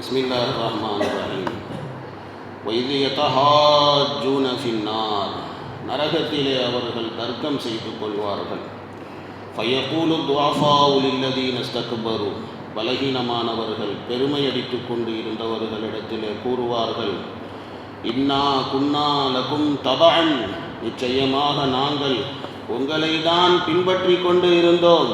بسم الله الرحمن الرحيم وإذ يتحاجون في النار நரகத்திலே அவர்கள் தர்க்கம் செய்து கொள்வார்கள் ஃபயகூலு துவாஃபாவு லில்லதீன ஸ்தக்பரு பலகீனமானவர்கள் பெருமை அடித்துக் கொண்டு இருந்தவர்களிடத்திலே கூறுவார்கள் இன்னா குன்னா லகும் தபான் நிச்சயமாக நாங்கள் உங்களை தான் பின்பற்றி கொண்டு இருந்தோம்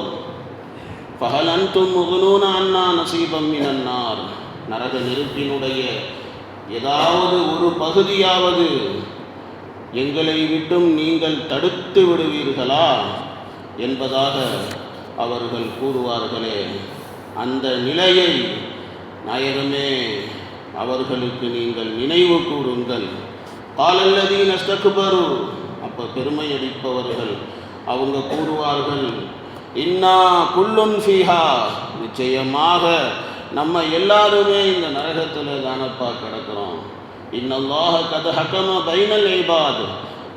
பகல் அன்தும் முகனூன அண்ணா நசீபம் மினன்னார் நரக நெருப்பினுடைய ஏதாவது ஒரு பகுதியாவது எங்களை விட்டும் நீங்கள் தடுத்து விடுவீர்களா என்பதாக அவர்கள் கூறுவார்களே. அந்த நிலையை நாயகமே அவர்களுக்கு நீங்கள் நினைவு கூறுங்கள். காலல்லதி நஷ்டக்குபரு அப்போ பெருமை அடிப்பவர்கள் அவங்க கூறுவார்கள் இன்னா குல்லும் ஃபீஹா. நிச்சயமாக நம்ம எல்லாருமே இந்த நரகத்தில் தானப்பா கிடக்கிறோம். இன்னல்லாஹ கத ஹக்கம பைனல் எய்பாது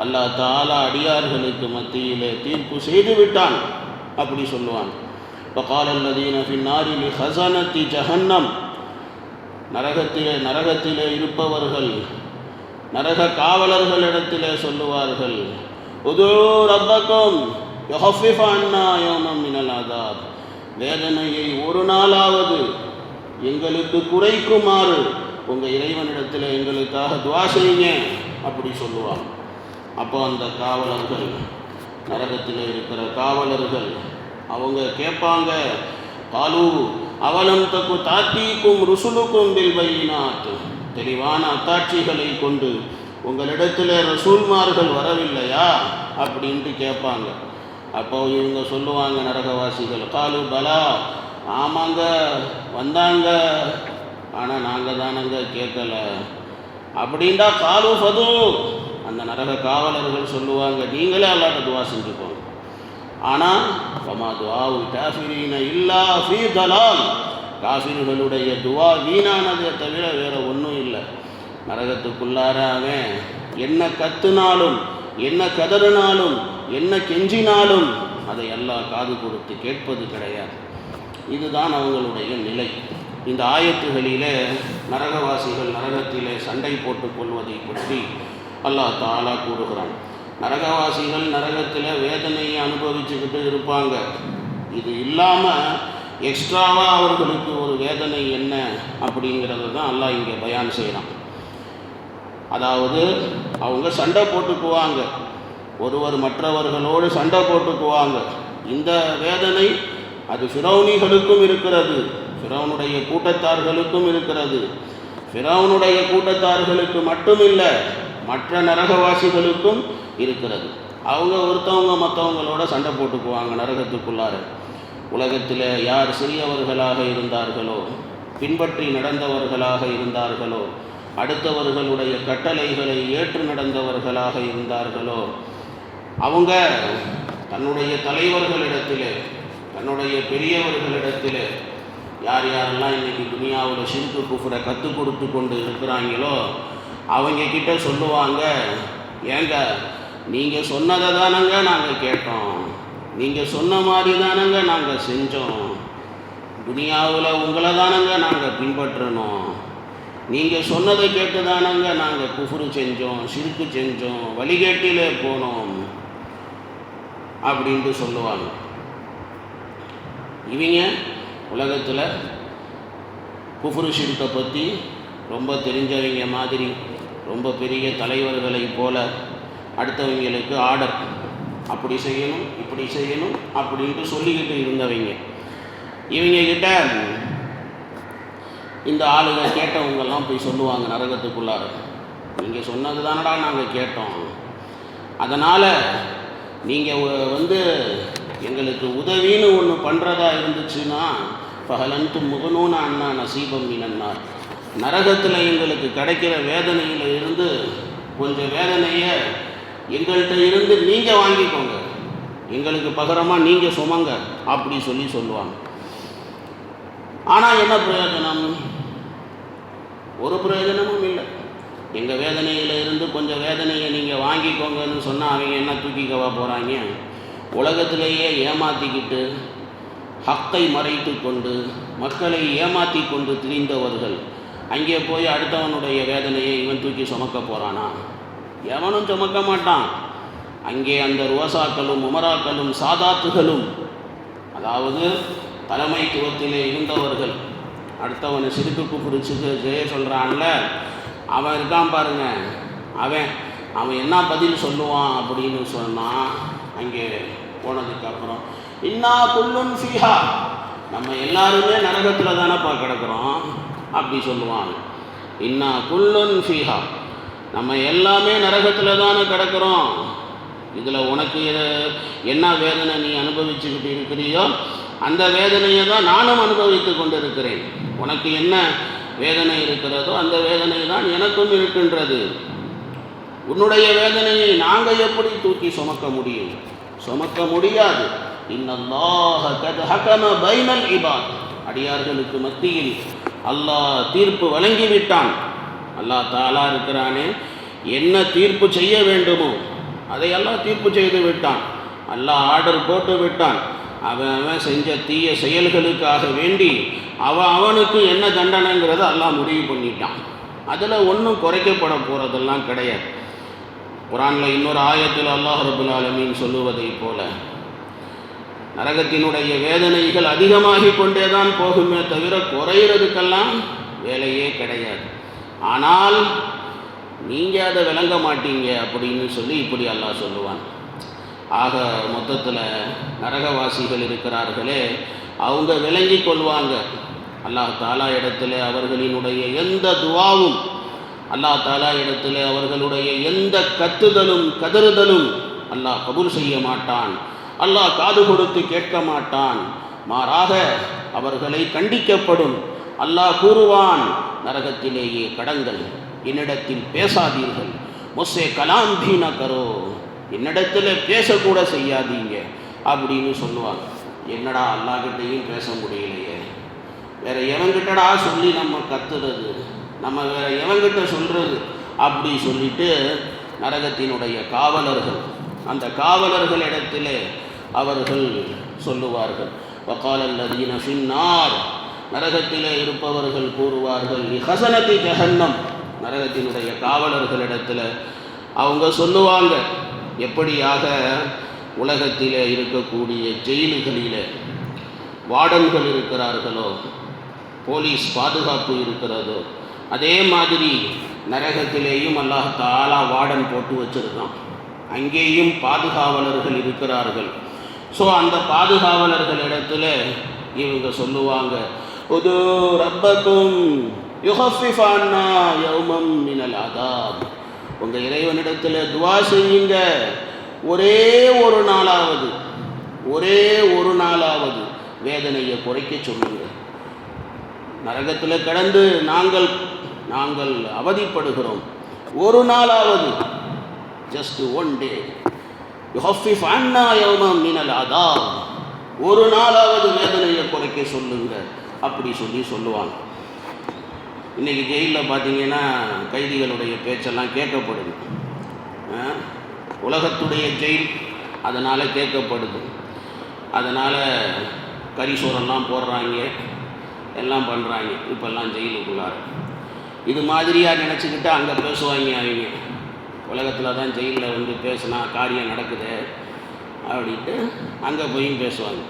அல்லாஹ் தாலா அடியார்களுக்கு மத்தியிலே தீர்ப்பு செய்து விட்டான். அப்படி சொல்லுவான். இப்போ காலல்லதீன பின்னாரில் ஹசனத்தி ஜஹன்னம். நரகத்திலே நரகத்திலே இருப்பவர்கள் நரக காவலர்களிடத்திலே சொல்லுவார்கள் உதூ ரப்பக்கும் யஹஃபிஃப் அண்ணா யோமம் மினல் வேதனையை ஒரு நாளாவது எங்களுக்கு குறைக்குமாறு உங்கள் இறைவனிடத்தில் எங்களுக்காக துவா செய்யுங்க அப்படி சொல்லுவாங்க. அப்போ அந்த காவலர்கள் நரகத்தில் இருக்கிற காவலர்கள் அவங்க கேட்பாங்க காலு அவலம் தக்கு தாத்தீக்கும் ருசுலுக்கும் பில் தெளிவான அத்தாட்சிகளை கொண்டு உங்களிடத்தில் ரசூல்மார்கள் வரவில்லையா? அப்படின்ட்டு கேட்பாங்க. அப்போ இவங்க சொல்லுவாங்க நரகவாசிகள் காலு பலா ஆமாங்க வந்தாங்க. ஆனால் நாங்கள் தானங்க கேட்கல அப்படின்டா காலு ஃபது அந்த நரக காவலர்கள் சொல்லுவாங்க நீங்களே அல்லாட்ட துவா செஞ்சுக்கோங்க. ஆனால் பமா துவாவுல் காஃபிரீன இல்லா ஃபீ தலால். காஃபிர்களுடைய துவா வீணானதை தவிர வேறு ஒன்றும் இல்லை. நரகத்துக்குள்ளார அவன் என்ன கத்துனாலும் என்ன கதறினாலும் என்ன கெஞ்சினாலும் அதை எல்லாம் காது கொடுத்து கேட்பது கிடையாது. இதுதான் அவங்களுடைய நிலை. இந்த ஆயத்துகளிலே நரகவாசிகள் நரகத்திலே சண்டை போட்டுக் கொள்வதை பற்றி அல்லாஹ் தாலா கூறுகிறான். நரகவாசிகள் நரகத்தில் வேதனையை அனுபவிச்சுக்கிட்டு இருப்பாங்க. இது இல்லாமல் எக்ஸ்ட்ராவாக அவர்களுக்கு ஒரு வேதனை என்ன அப்படிங்கிறது தான் அல்லாஹ் இங்கே பயான் செய்கிறான் அதாவது அவங்க சண்டை போட்டுக்குவாங்க. ஒருவர் மற்றவர்களோடு சண்டை போட்டுக்குவாங்க. இந்த வேதனை அது ஃபிரௌனிகளுக்கும் இருக்கிறது. ஃபிரௌனுடைய கூட்டத்தார்களுக்கும் இருக்கிறது. ஃபிரௌனுடைய கூட்டத்தார்களுக்கு மட்டும் இல்லை மற்ற நரகவாசிகளுக்கும் இருக்கிறது. அவங்க ஒருத்தவங்க மற்றவங்களோட சண்டை போட்டுக்குவாங்க நரகத்துக்குள்ளார. உலகத்தில் யார் சிறியவர்களாக இருந்தார்களோ பின்பற்றி நடந்தவர்களாக இருந்தார்களோ அடுத்தவர்களுடைய கட்டளைகளை ஏற்று நடந்தவர்களாக இருந்தார்களோ அவங்க தன்னுடைய தலைவர்களிடத்திலே தன்னுடைய பெரியவர்களிடத்திலே யார் யாரெல்லாம் இன்றைக்கி துனியாவில் சிறுக்கு குஃபரை கற்றுக் கொடுத்து கொண்டு இருக்கிறாங்களோ அவங்க கிட்ட சொல்லுவாங்க ஏங்க நீங்கள் சொன்னதை தானங்க நாங்கள் கேட்டோம். நீங்கள் சொன்ன மாதிரி தானங்க நாங்கள் செஞ்சோம். துனியாவில் உங்களை தானங்க நாங்கள் பின்பற்றணும். நீங்கள் சொன்னதை கேட்டு தானங்க நாங்கள் குஃபுரு செஞ்சோம் சிறுக்கு செஞ்சோம் வழிகேட்டிலே போனோம். அப்படின்ட்டு சொல்லுவாங்க. இவங்க உலகத்தில் குஃபுரு பற்றி ரொம்ப தெரிஞ்சவங்க மாதிரி ரொம்ப பெரிய தலைவர்களை போல அடுத்தவங்களுக்கு ஆர்டர் அப்படி செய்யணும் இப்படி செய்யணும் அப்படின்ட்டு சொல்லிக்கிட்டு இருந்தவங்க. இவங்க கிட்ட இந்த ஆளுங்க கேட்டவங்கெல்லாம் போய் சொல்லுவாங்க நரகத்துக்குள்ளார. நீங்கள் சொன்னது தானடா நாங்கள் கேட்டோம். அதனால் நீங்கள் வந்து எங்களுக்கு உதவின்னு பண்ணுறதா இருந்துச்சுன்னா பகலன்ட்டு முகனூன அண்ணா நசீபம் மீனன்னார். நரகத்தில் எங்களுக்கு கிடைக்கிற வேதனையில் இருந்து கொஞ்சம் வேதனையை எங்கள்கிட்ட இருந்து நீங்கள் வாங்கிக்கோங்க. எங்களுக்கு பகரமாக நீங்கள் சுமங்க அப்படி சொல்லி சொல்லுவாங்க. ஆனால் என்ன பிரயோஜனம்? ஒரு பிரயோஜனமும் இல்லை. எங்கள் வேதனையில் இருந்து கொஞ்சம் வேதனையை நீங்கள் வாங்கிக்கோங்கன்னு சொன்னால் அவங்க என்ன தூக்கிக்கவா போகிறாங்க உலகத்திலேயே ஏமாற்றிக்கிட்டு ஹக்கை மறைத்து கொண்டு மக்களை ஏமாற்றி கொண்டு திரிந்தவர்கள். அங்கே போய் அடுத்தவனுடைய வேதனையை இவன் தூக்கி சுமக்க போகிறானா எவனும் சுமக்க மாட்டான். அங்கே அந்த ரோசாக்களும் உமராக்களும் சாதாத்துகளும் அதாவது தலைமைத்துவத்திலே இருந்தவர்கள். அடுத்தவனை சிறுக்கு குப்பிடிச்சுக்கு ஜெய சொல்கிறான்ல அவன் இருக்கான் பாருங்க. அவன் அவன் என்ன பதில் சொல்லுவான் அப்படின்னு சொன்னான் அங்கே போனதுக்கப்புறம் இன்னா புல்லுன் ஃபீஹா. நம்ம எல்லாருமே நரகத்தில் தானேப்பா கிடக்கிறோம் அப்படி சொல்லுவாங்க. இன்னா குல்லுன் ஃபீஹா. நம்ம எல்லாமே நரகத்தில் தானே கிடக்கிறோம். இதில் உனக்கு என்ன வேதனை நீ அனுபவிச்சுக்கிட்டு இருக்கிறியோ அந்த வேதனையை தான் நானும் அனுபவித்து கொண்டு இருக்கிறேன் உனக்கு என்ன வேதனை இருக்கிறதோ அந்த வேதனை தான் எனக்கும் இருக்கின்றது. உன்னுடைய வேதனையை நாங்கள் எப்படி தூக்கி சுமக்க முடியும்? சுமக்க முடியாது. அடியார்களுக்கு மத்தியில் அல்லாஹ் தீர்ப்பு வழங்கிவிட்டான். அல்லாஹ் தாலா இருக்கிறானே என்ன தீர்ப்பு செய்ய வேண்டுமோ அதை அல்லாஹ் தீர்ப்பு செய்து விட்டான். அல்லாஹ் ஆர்டர் போட்டு விட்டான். அவன் அவன் செஞ்ச தீய செயல்களுக்காக வேண்டி அவன் அவனுக்கு என்ன தண்டனைங்கிறத அல்லாஹ் முடிவு பண்ணிட்டான். அதில் ஒன்றும் குறைக்கப்பட போகிறதெல்லாம் கிடையாது. குரானில் இன்னொரு ஆயத்தில் அல்லாஹ் ரபுல் ஆலமின்னு சொல்லுவதைப் போல நரகத்தினுடைய வேதனைகள் அதிகமாகிக் கொண்டே தான் போகுமே தவிர குறையிறதுக்கெல்லாம் வேலையே கிடையாது. ஆனால் நீங்கள் அதை விளங்க மாட்டீங்க அப்படின்னு சொல்லி இப்படி அல்லாஹ் சொல்லுவான். ஆக மொத்தத்தில் நரகவாசிகள் இருக்கிறார்களே அவங்க விளங்கி கொள்வாங்க. அல்லாஹ் தாலா இடத்துல அவர்களினுடைய எந்த துவாவும் அல்லாஹ் தாலா இடத்துல அவர்களுடைய எந்த கத்துதலும் கதறுதலும் அல்லாஹ் கபூல் செய்ய மாட்டான். அல்லாஹ் காது கொடுத்து கேட்க மாட்டான். மாறாக அவர்களை கண்டிக்கப்படும். அல்லாஹ் கூறுவான் நரகத்திலேயே கடங்கள் என்னிடத்தில் பேசாதீர்கள். முஸ்ஸே கலாம் பீன கரோ. என்னிடத்தில் பேசக்கூட செய்யாதீங்க. அப்படின்னு சொல்லுவாங்க. என்னடா அல்லாஹ்கிட்டயும் பேச முடியலையே. வேற எவன்கிட்டடா சொல்லி நம்ம கத்துறது? நம்ம வேற எவன்கிட்ட சொல்றது? அப்படி சொல்லிட்டு நரகத்தினுடைய காவலர்கள் அந்த காவலர்களிடத்திலே அவர்கள் சொல்லுவார்கள். வக்கால் அல்லதீன ஃபின்னார் நரகத்திலே இருப்பவர்கள் கூறுவார்கள் ஹசனத்தி ஜஹன்னம். நரகத்தினுடைய காவலர்களிடத்தில் அவங்க சொல்லுவாங்க எப்படியாக உலகத்திலே இருக்கக்கூடிய ஜெயில்களில் வார்டன்கள் இருக்கிறார்களோ போலீஸ் பாதுகாப்பு இருக்கிறதோ அதே மாதிரி நரகத்திலேயும் அல்லாஹ் தாலா வார்டன் போட்டு வச்சுருக்கான். அங்கேயும் பாதுகாவலர்கள் இருக்கிறார்கள். ஸோ அந்த பாதுகாவலர்களிடத்தில் இவங்க சொல்லுவாங்க உது ரப்பக்கும் யுஹஃபிஃபான்னா யௌமம் மினல் அதாப். உங்கள் இறைவனிடத்தில் துவா செய்யுங்க. ஒரே ஒரு நாளாவது ஒரே ஒரு நாளாவது வேதனையை குறைக்க சொல்லுங்க. நரகத்தில் கடந்து நாங்கள் நாங்கள் அவதிப்படுகிறோம். ஒரு நாளாவது ஜஸ்ட் ஒன் டே யுஹஃபிஃப் அண்ணா யௌமம் மினல் அதா ஒரு நாளாவது வேதனையை குறைக்க சொல்லுங்க. அப்படி சொல்லி சொல்லுவாங்க. இன்றைக்கி ஜெயிலில் பார்த்தீங்கன்னா கைதிகளுடைய பேச்செல்லாம் கேட்கப்படுது. உலகத்துடைய ஜெயில் அதனால் கேட்கப்படுது. அதனால் கரிசோரெல்லாம் போடுறாங்க. எல்லாம் பண்ணுறாங்க இப்போல்லாம் ஜெயிலுக்குள்ளார. இது மாதிரியாக நினச்சிக்கிட்டு அங்கே பேசுவாங்க அவங்க. உலகத்தில் தான் ஜெயிலில் வந்து பேசுனா காரியம் நடக்குது அப்படின்ட்டு அங்கே போயும் பேசுவாங்க.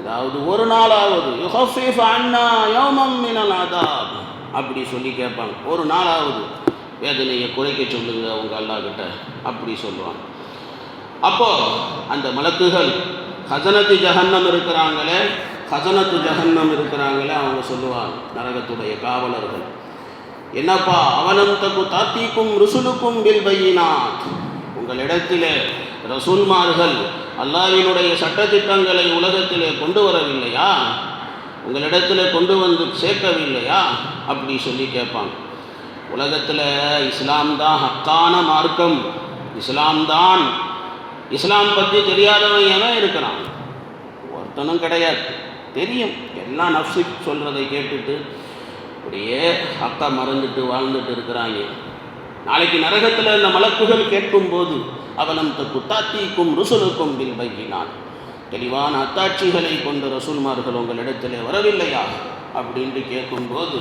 ஏதாவது ஒரு நாளாவது யுஹஃபிஃப் அண்ணா யோமம் அப்படி சொல்லி கேட்பாங்க. ஒரு நாளாவது வேதனையை குறைக்க சொல்லுங்க அவங்க அல்லாக்கிட்ட அப்படி சொல்லுவாங்க. அப்போது அந்த மலக்குகள் ஹசனத்து ஜஹன்னம் இருக்கிறாங்களே ஹசனத்து ஜஹன்னம் இருக்கிறாங்களே அவங்க சொல்லுவாங்க. நரகத்துடைய காவலர்கள். என்னப்பா அவலம் தகு தாத்திக்கும் ருசுலுக்கும் பில் பையினாத் உங்களிடத்திலே ரசூல்மார்கள் அல்லாவினுடைய சட்டத்திட்டங்களை உலகத்திலே கொண்டு வரவில்லையா? உங்களிடத்தில் கொண்டு வந்து சேர்க்கவில்லையா? அப்படி சொல்லி கேட்பாங்க. உலகத்தில் இஸ்லாம் தான் ஹக்கான மார்க்கம். இஸ்லாம் தான் இஸ்லாம் பற்றி தெரியாதவன் எவன் இருக்கிறான்? ஒருத்தனும் கிடையாது. தெரியும். எல்லாம் நஃப்ஸு சொல்கிறதை கேட்டுட்டு அப்படியே அக்கா மறந்துட்டு வாழ்ந்துட்டு இருக்கிறாங்க. நாளைக்கு நரகத்தில் இந்த மலக்குகள் கேட்கும்போது அவலம் தக்கு தாத்தீக்கும் ருசுலுக்கும் பில் பையினான். தெளிவான அத்தாட்சிகளை கொண்ட ரசூல்மார்கள் உங்களிடத்திலே வரவில்லையா? அப்படின்ட்டு கேட்கும்போது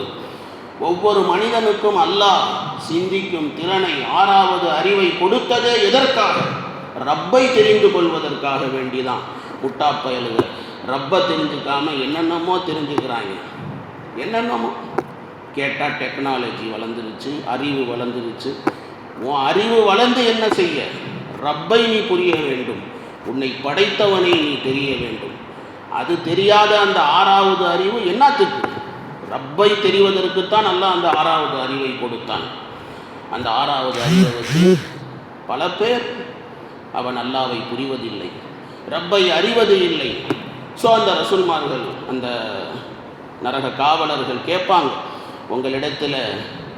ஒவ்வொரு மனிதனுக்கும் அல்லாஹ் சிந்திக்கும் திறனை ஆறாவது அறிவை கொடுத்ததே எதற்காக? ரப்பை தெரிந்து கொள்வதற்காக வேண்டிதான். முட்டா பயலுக ரப்பை தெரிஞ்சுக்காம என்னென்னமோ தெரிஞ்சுக்கிறாங்க. என்னென்னமோ? கேட்டால் டெக்னாலஜி வளர்ந்துருச்சு அறிவு வளர்ந்துருச்சு. உன் அறிவு வளர்ந்து என்ன செய்ய? ரப்பை நீ புரிய வேண்டும். உன்னை படைத்தவனை நீ தெரிய வேண்டும். அது தெரியாத அந்த ஆறாவது அறிவு என்னத்துக்கு? ரப்பை தெரிவதற்குத்தான் நல்லா அந்த ஆறாவது அறிவை கொடுத்தான். அந்த ஆறாவது அறிவை வச்சு பல பேர் அவன் அல்லாவை புரிவதில்லை. ரப்பை அறிவது இல்லை. ஸோ அந்த ரசூல்மார்கள் அந்த நரக காவலர்கள் கேட்பாங்க உங்களிடத்தில்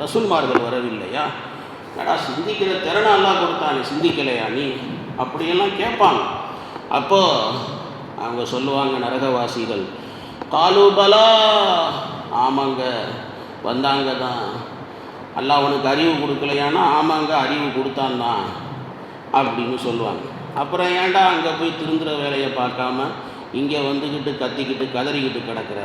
ரசூல்மார்கள் வரவில்லையா? நடா சிந்திக்கிற திறனை எல்லாம் கொடுத்தானே சிந்திக்கலையா நீ? அப்படியெல்லாம் கேட்பாங்க. அப்போது அவங்க சொல்லுவாங்க நரகவாசிகள் காலுபலா ஆமாங்க வந்தாங்க தான். அல்லாஹ் அவனுக்கு அறிவு கொடுக்கலையானா ஆமாங்க அறிவு கொடுத்தான் தான் அப்படின்னு சொல்லுவாங்க. அப்புறம் ஏன்டா அங்கே போய் திருந்துற வேலையை பார்க்காம இங்கே வந்துக்கிட்டு கத்திக்கிட்டு கதறிக்கிட்டு கிடக்கிற?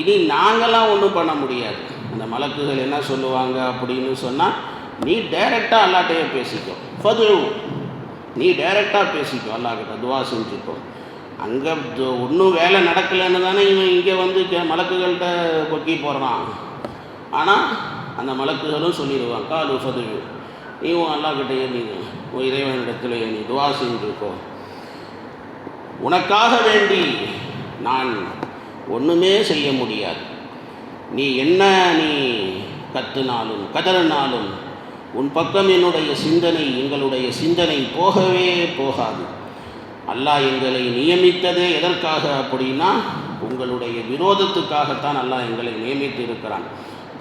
இனி நாங்களாம் ஒன்றும் பண்ண முடியாது. அந்த மலக்குகள் என்ன சொல்லுவாங்க அப்படின்னு சொன்னால் நீ டைரெக்டாக அல்லாட்டையே பேசிக்கோ. ஃபது. நீ டைரெக்டாக பேசிக்கோ. அல்லாக்கிட்ட துவா செஞ்சுக்கோ. அங்கே ஒன்றும் வேலை நடக்கலைன்னு தானே இவன் இங்கே வந்து கே மலக்குகள்கிட்ட கொக்கி போடுறான். ஆனால் அந்த மலக்குகளும் சொல்லிடுவான் காலு ஃபது. நீ உன் அல்லாக்கிட்டேயே நீ உன் இறைவனிடத்தில் நீ துவா செஞ்சுக்கோ. உனக்காக வேண்டி நான் ஒன்றுமே செய்ய முடியாது. நீ என்ன நீ கத்துனாலும் கதறினாலும் உன் பக்கம் என்னுடைய சிந்தனை எங்களுடைய சிந்தனை போகவே போகாது. அல்லாஹ் எங்களை நியமித்ததே எதற்காக அப்படின்னா உங்களுடைய விரோதத்துக்காகத்தான் அல்லாஹ் எங்களை நியமித்து இருக்கிறான்.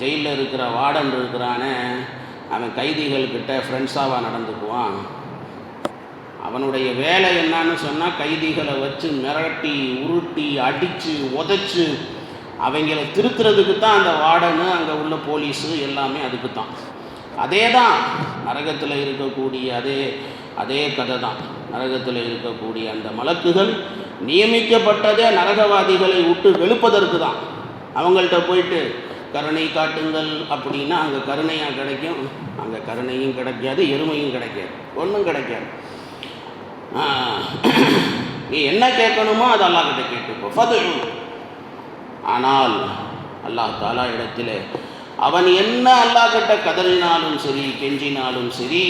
ஜெயிலில் இருக்கிற வார்டன் இருக்கிறானே அவன் கைதிகள்கிட்ட ஃப்ரெண்ட்ஸாவாக நடந்துக்குவான். அவனுடைய வேலை என்னன்னு சொன்னால் கைதிகளை வச்சு மிரட்டி உருட்டி அடித்து உதச்சி அவங்கள திருத்துறதுக்கு தான் அந்த வார்டனு அங்கே உள்ள போலீஸு எல்லாமே அதுக்கு தான் அதே தான் நரகத்தில் இருக்கக்கூடிய அதே அதே கதை தான் நரகத்தில் இருக்கக்கூடிய அந்த மலக்குகள் நியமிக்கப்பட்டதே நரகவாதிகளை விட்டு வெளுப்பதற்கு தான் அவங்கள்ட்ட போயிட்டு கருணை காட்டுங்கள் அப்படின்னா அங்கே கருணையாக கிடைக்கும். அங்கே கருணையும் கிடைக்காது எருமையும் கிடைக்காது. ஒன்றும் கிடைக்காது. நீ என்ன கேட்கணுமோ அது அல்லாஹ் கிட்ட கேட்டுக்கோ. ஃபது ஆனால் அல்லாஹ் தாலா இடத்துல அவன் என்ன அல்லாஹ் கிட்ட கதறினாலும் சரி கெஞ்சினாலும் சரி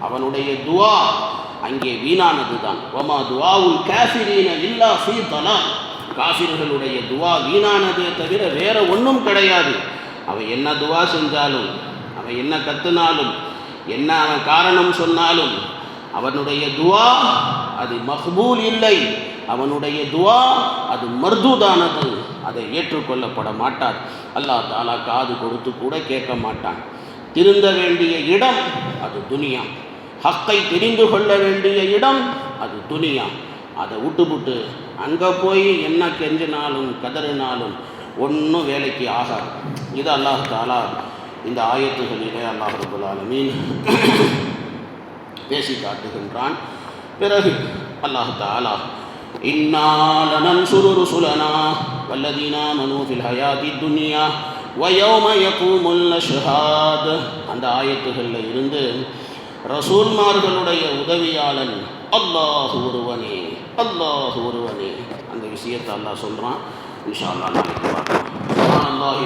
அவனுடைய துவா அங்கே வீணானது தான் ஒமா துவாவுல் காஃபிரீன இல்லா ஃபீ தலா காஃபிர்களுடைய துவா வீணானதே தவிர வேற ஒன்றும் கிடையாது. அவன் என்ன துவா செஞ்சாலும் அவன் என்ன கத்துனாலும் என்ன அவன் காரணம் சொன்னாலும் அவனுடைய துவா அது மஹ்பூல் இல்லை. அவனுடைய துவா அது மர்தூதானது. அதை ஏற்றுக்கொள்ளப்பட மாட்டார். அல்லாஹ் தாலா காது கொடுத்து கூட கேட்க மாட்டான். திருந்த வேண்டிய இடம் அது துனியா. ஹக்கை தெரிந்து கொள்ள வேண்டிய இடம் அது துனியா. அதை விட்டுபுட்டு அங்கே போய் என்ன கெஞ்சினாலும் கதறினாலும் ஒன்றும் வேலைக்கு ஆகாது. இது அல்லாஹ் தாலா இந்த ஆயத்துகளிலே அல்லாஹ் ரபுல் ஆலமீன் பேசி காட்டுகின்றான். பிறகு அல்லாஹ் இன்னாலனன் சுருரு சுலனா வல்லதீனா வல்லதீன ஹயாதி துன்யா வயோம ஷஹாத். அந்த ஆயத்துகளில் இருந்து ரசூல்மார்களுடைய உதவியாளன் அல்லாஹ் ஒருவனே அல்லாஹ் ஒருவனே. அந்த விஷயத்தை அல்லாஹ் சொல்கிறான் இன்ஷா அல்லாஹ் நாளைக்கு பார்க்கலாம். சுப்ஹானல்லாஹி